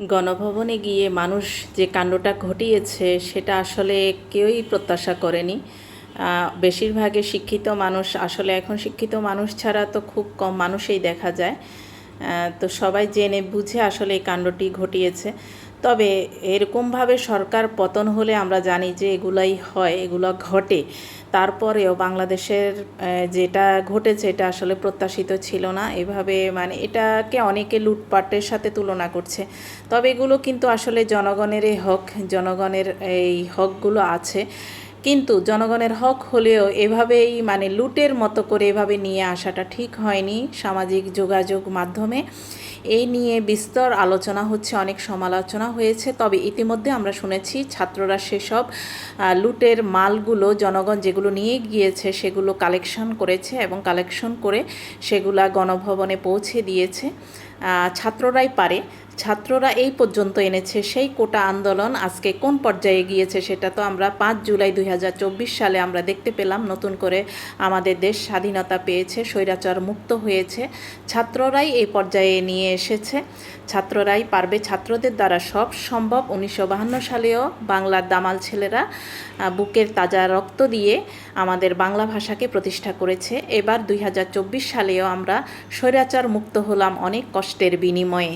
গণভবনে গিয়ে মানুষ যে কাণ্ডটা ঘটিয়েছে, সেটা আসলে কেউই প্রত্যাশা করেনি। বেশিরভাগে শিক্ষিত মানুষ, আসলে এখন শিক্ষিত মানুষ ছাড়া তো খুব কম মানুষই দেখা যায়। তো সবাই জেনে বুঝে আসলে এই কাণ্ডটি ঘটিয়েছে। তবে এরকমভাবে সরকার পতন হলে আমরা জানি যে এগুলাই হয়, এগুলো ঘটে। তারপরেও বাংলাদেশের যেটা ঘটেছে এটা আসলে প্রত্যাশিত ছিল না। এভাবে মানে এটাকে অনেকে লুটপাটের সাথে তুলনা করছে। তবে এগুলো কিন্তু আসলে জনগণেরই হক, জনগণের এই হকগুলো আছে। কিন্তু জনগণের হক হলেও এভাবেই মানে লুটের মতো করে এভাবে নিয়ে আসাটা ঠিক হয়নি সামাজিক যোগাযোগ মাধ্যমে। এই নিয়ে বিস্তর আলোচনা হচ্ছে, অনেক সমালোচনা হয়েছে। তবে ইতিমধ্যে আমরা শুনেছি ছাত্ররা সেসব লুটের মালগুলো জনগণ যেগুলো নিয়ে গিয়েছে সেগুলো কালেকশন করেছে এবং কালেকশন করে সেগুলা গণভবনে পৌঁছে দিয়েছে। ছাত্ররাই পারে। ছাত্ররা এই পর্যন্ত এনেছে সেই কোটা আন্দোলন আজকে কোন পর্যায়ে গিয়েছে সেটা তো আমরা পাঁচ জুলাই দুই হাজার চব্বিশ সালে আমরা দেখতে পেলাম। নতুন করে আমাদের দেশ স্বাধীনতা পেয়েছে, স্বৈরাচার মুক্ত হয়েছে। ছাত্ররাই এই পর্যায়ে নিয়ে এসেছে। ছাত্ররাই পারবে ছাত্রদের দ্বারা সব সম্ভব। উনিশশো সালেও বাংলার দামাল ছেলেরা বুকের তাজা রক্ত দিয়ে আমাদের বাংলা ভাষাকে প্রতিষ্ঠা করেছে। এবার দুই হাজার চব্বিশ সালেও আমরা স্বৈরাচার মুক্ত হলাম অনেক কষ্টের বিনিময়ে।